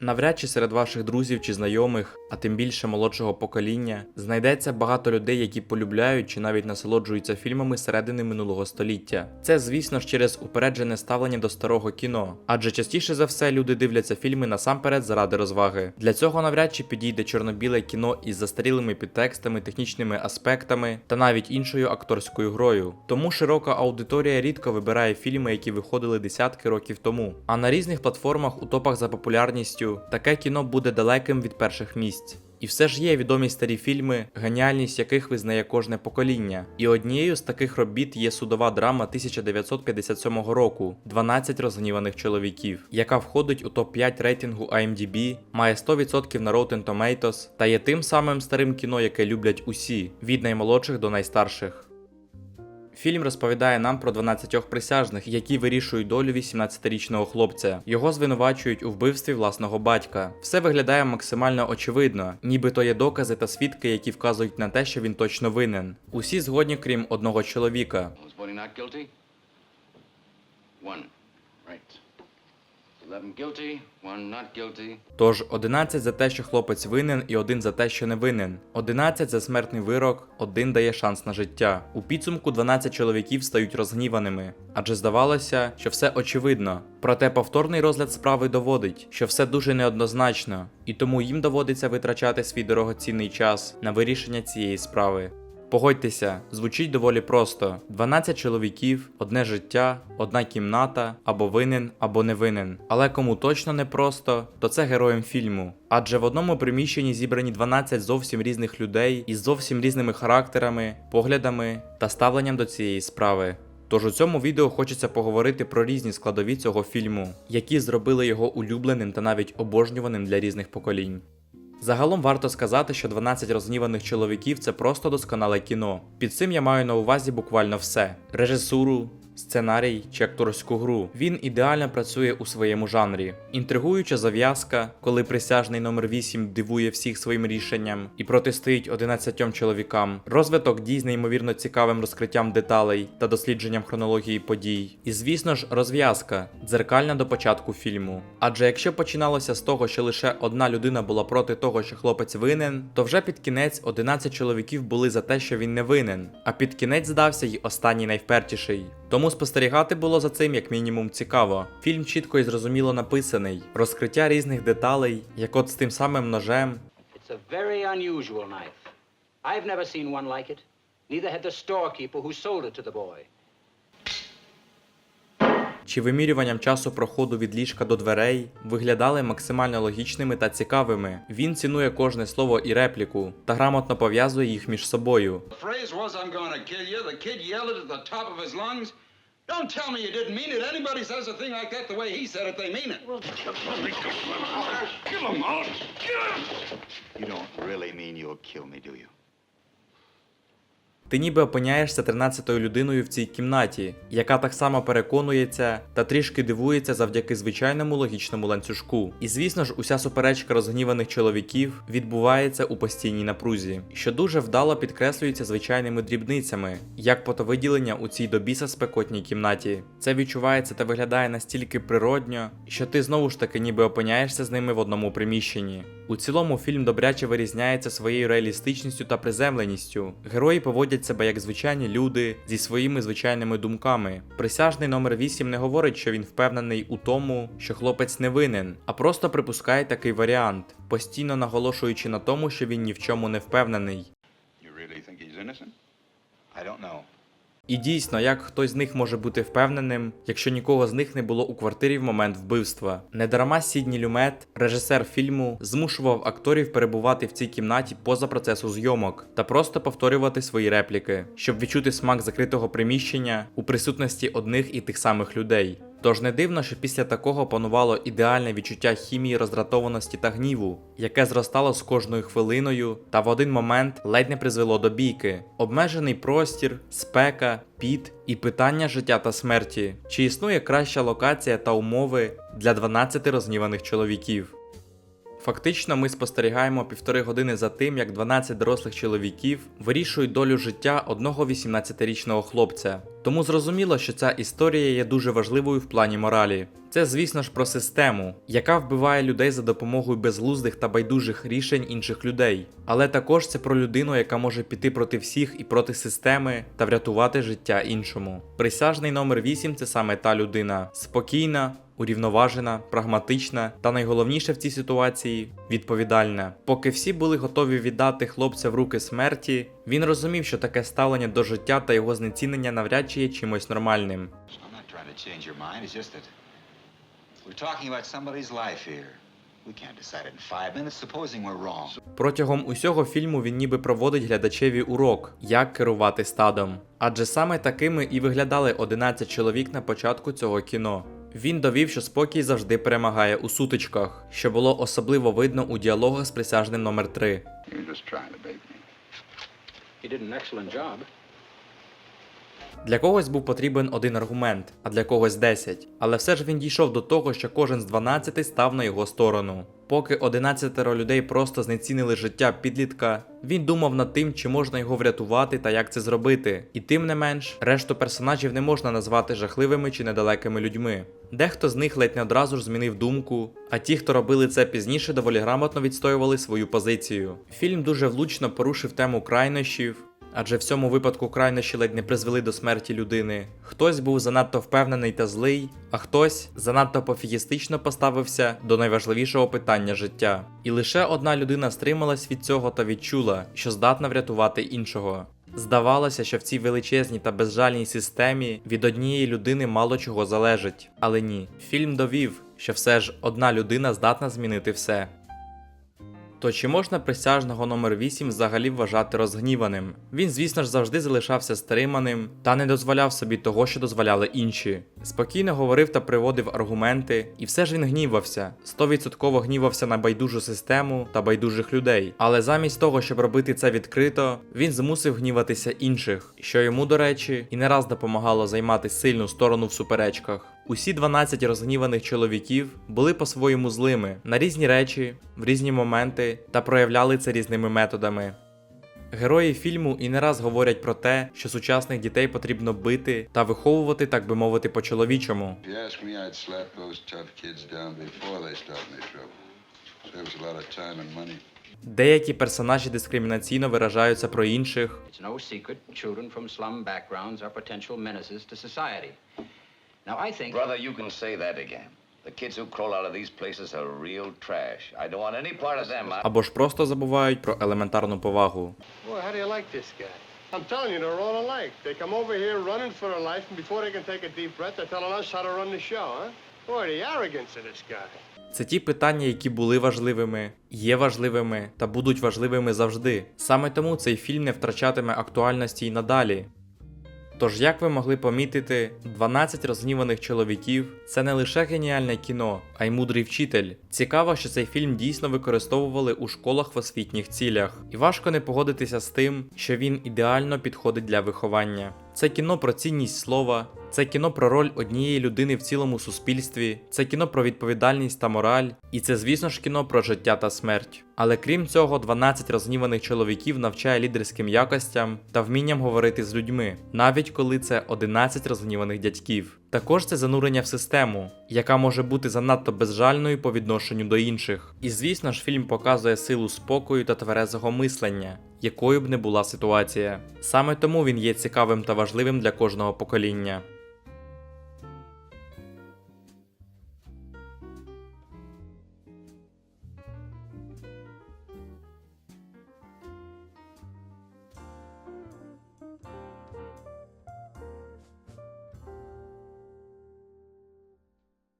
Навряд чи серед ваших друзів чи знайомих, а тим більше молодшого покоління, знайдеться багато людей, які полюбляють чи навіть насолоджуються фільмами середини минулого століття. Це, звісно ж, через упереджене ставлення до старого кіно, адже частіше за все люди дивляться фільми насамперед заради розваги. Для цього навряд чи підійде чорно-біле кіно із застарілими підтекстами, технічними аспектами та навіть іншою акторською грою. Тому широка аудиторія рідко вибирає фільми, які виходили десятки років тому. А на різних платформах у топах за популярністю таке кіно буде далеким від перших місць. І все ж є відомі старі фільми, геніальність яких визнає кожне покоління. І однією з таких робіт є судова драма 1957 року «12 розгніваних чоловіків, яка входить у топ-5 рейтингу IMDb, має 100% на Rotten Tomatoes та є тим самим старим кіно, яке люблять усі, від наймолодших до найстарших. Фільм розповідає нам про 12 присяжних, які вирішують долю 18-річного хлопця. Його звинувачують у вбивстві власного батька. Все виглядає максимально очевидно, нібито є докази та свідки, які вказують на те, що він точно винен. Усі згодні, крім одного чоловіка. One. Right. Тож 11 за те, що хлопець винен, і один за те, що не винен. 11 за смертний вирок, один дає шанс на життя. У підсумку 12 чоловіків стають розгніваними, адже здавалося, що все очевидно. Проте повторний розгляд справи доводить, що все дуже неоднозначно, і тому їм доводиться витрачати свій дорогоцінний час на вирішення цієї справи. Погодьтеся, звучить доволі просто: 12 чоловіків, одне життя, одна кімната, або винен, або не винен. Але кому точно не просто, то це героєм фільму. Адже в одному приміщенні зібрані 12 зовсім різних людей із зовсім різними характерами, поглядами та ставленням до цієї справи. Тож у цьому відео хочеться поговорити про різні складові цього фільму, які зробили його улюбленим та навіть обожнюваним для різних поколінь. Загалом варто сказати, що 12 розгніваних чоловіків це просто досконале кіно. Під цим я маю на увазі буквально все: режисуру, сценарій чи акторську гру. Він ідеально працює у своєму жанрі. Інтригуюча зав'язка, коли присяжний номер 8 дивує всіх своїм рішенням і протистоїть 11 чоловікам. Розвиток дій з неймовірно цікавим розкриттям деталей та дослідженням хронології подій. І звісно ж, розв'язка дзеркальна до початку фільму. Адже якщо починалося з того, що лише одна людина була проти того, що хлопець винен, то вже під кінець 11 чоловіків були за те, що він не винен, а під кінець здався й останній найвпертіший. Тому спостерігати було за цим як мінімум цікаво. Фільм чітко і зрозуміло написаний, розкриття різних деталей, як от з тим самим ножем, It's a very unusual knife. I've never seen one like it. Neither had the storekeeper who sold it to the boy. чи вимірюванням часу проходу від ліжка до дверей виглядали максимально логічними та цікавими. Він цінує кожне слово і репліку та грамотно пов'язує їх між собою. The phrase was, I'm gonna kill you. The kid yelled it at the top of his lungs. Don't tell me you didn't mean it. Anybody says a thing like that the way he said it, they mean it. Well, Kill him, Out! Kill him! You don't really mean you'll kill me, do you? Ти ніби опиняєшся 13-ю людиною в цій кімнаті, яка так само переконується та трішки дивується завдяки звичайному логічному ланцюжку. І звісно ж, уся суперечка розгніваних чоловіків відбувається у постійній напрузі, що дуже вдало підкреслюється звичайними дрібницями, як потовиділення у цій до біса спекотній кімнаті. Це відчувається та виглядає настільки природньо, що ти знову ж таки ніби опиняєшся з ними в одному приміщенні. У цілому фільм добряче вирізняється своєю реалістичністю та приземленістю. Герої поводять себе як звичайні люди зі своїми звичайними думками. Присяжний номер 8 не говорить, що він впевнений у тому, що хлопець не винен, а просто припускає такий варіант, постійно наголошуючи на тому, що він ні в чому не впевнений. You really think he's innocent? I don't know. І дійсно, як хтось з них може бути впевненим, якщо нікого з них не було у квартирі в момент вбивства. Недарма Сідні Люмет, режисер фільму, змушував акторів перебувати в цій кімнаті поза процесу зйомок та просто повторювати свої репліки, щоб відчути смак закритого приміщення у присутності одних і тих самих людей. Тож не дивно, що після такого панувало ідеальне відчуття хімії роздратованості та гніву, яке зростало з кожною хвилиною та в один момент ледь не призвело до бійки. Обмежений простір, спека, піт і питання життя та смерті. Чи існує краща локація та умови для 12 розгніваних чоловіків? Фактично, ми спостерігаємо півтори години за тим, як 12 дорослих чоловіків вирішують долю життя одного 18-річного хлопця. Тому зрозуміло, що ця історія є дуже важливою в плані моралі. Це, звісно ж, про систему, яка вбиває людей за допомогою безглуздих та байдужих рішень інших людей. Але також це про людину, яка може піти проти всіх і проти системи та врятувати життя іншому. Присяжний номер 8 це саме та людина спокійна, урівноважена, прагматична та найголовніше в цій ситуації відповідальна. Поки всі були готові віддати хлопця в руки смерті, він розумів, що таке ставлення до життя та його знецінення навряд чи є чимось нормальним. Протягом усього фільму він ніби проводить глядачеві урок, як керувати стадом. Адже саме такими і виглядали 11 чоловік на початку цього кіно. Він довів, що спокій завжди перемагає у сутичках, що було особливо видно у діалогах з присяжним номер 3 You're just trying to bait me. He did an excellent job. Для когось був потрібен один аргумент, а для когось 10. Але все ж він дійшов до того, що кожен з 12 став на його сторону. Поки 11 людей просто знецінили життя підлітка, він думав над тим, чи можна його врятувати та як це зробити. І тим не менш, решту персонажів не можна назвати жахливими чи недалекими людьми. Дехто з них ледь не одразу ж змінив думку, а ті, хто робили це пізніше, доволі грамотно відстоювали свою позицію. Фільм дуже влучно порушив тему крайнощів, Адже в цьому випадку крайнощі ледь не призвели до смерті людини. Хтось був занадто впевнений та злий, а хтось занадто пофігістично поставився до найважливішого питання життя. І лише одна людина стрималась від цього та відчула, що здатна врятувати іншого. Здавалося, що в цій величезній та безжальній системі від однієї людини мало чого залежить. Але ні, фільм довів, що все ж одна людина здатна змінити все. То чи можна присяжного номер 8 взагалі вважати розгніваним? Він, звісно ж, завжди залишався стриманим та не дозволяв собі того, що дозволяли інші. Спокійно говорив та приводив аргументи, і все ж він гнівався. Стовідсотково гнівався на байдужу систему та байдужих людей. Але замість того, щоб робити це відкрито, він змусив гніватися інших, що йому, до речі, і не раз допомагало займати сильну сторону в суперечках. Усі 12 розгніваних чоловіків були по-своєму злими на різні речі, в різні моменти та проявляли це різними методами. Герої фільму і не раз говорять про те, що сучасних дітей потрібно бити та виховувати, так би мовити, по-чоловічому. Деякі персонажі дискримінаційно виражаються про інших, It's no secret children from slum backgrounds are potential menaces to society. Now, I think. Brother, you can say that again. The kids who crawl out of these places are real trash. I don't want any part of them. I- або ж просто забувають про елементарну повагу. Boy, how do you like this guy? I'm telling you, they're all alike. They come over here running for their life, and before they can take a deep breath, they're telling us how to run the show, huh? Boy, the arrogance of this guy. Це ті питання, які були важливими, є важливими та будуть важливими завжди. Саме тому цей фільм не втрачатиме актуальності й надалі. Тож, як ви могли помітити, 12 розгніваних чоловіків це не лише геніальне кіно, а й мудрий вчитель. Цікаво, що цей фільм дійсно використовували у школах в освітніх цілях, і важко не погодитися з тим, що він ідеально підходить для виховання. Це кіно про цінність слова, це кіно про роль однієї людини в цілому суспільстві, це кіно про відповідальність та мораль, і це, звісно ж, кіно про життя та смерть. Але крім цього, 12 розгніваних чоловіків навчає лідерським якостям та вмінням говорити з людьми, навіть коли це 11 розгніваних дядьків. Також це занурення в систему, яка може бути занадто безжальною по відношенню до інших. І звісно ж, фільм показує силу спокою та тверезого мислення, якою б не була ситуація. Саме тому він є цікавим та важливим для кожного покоління.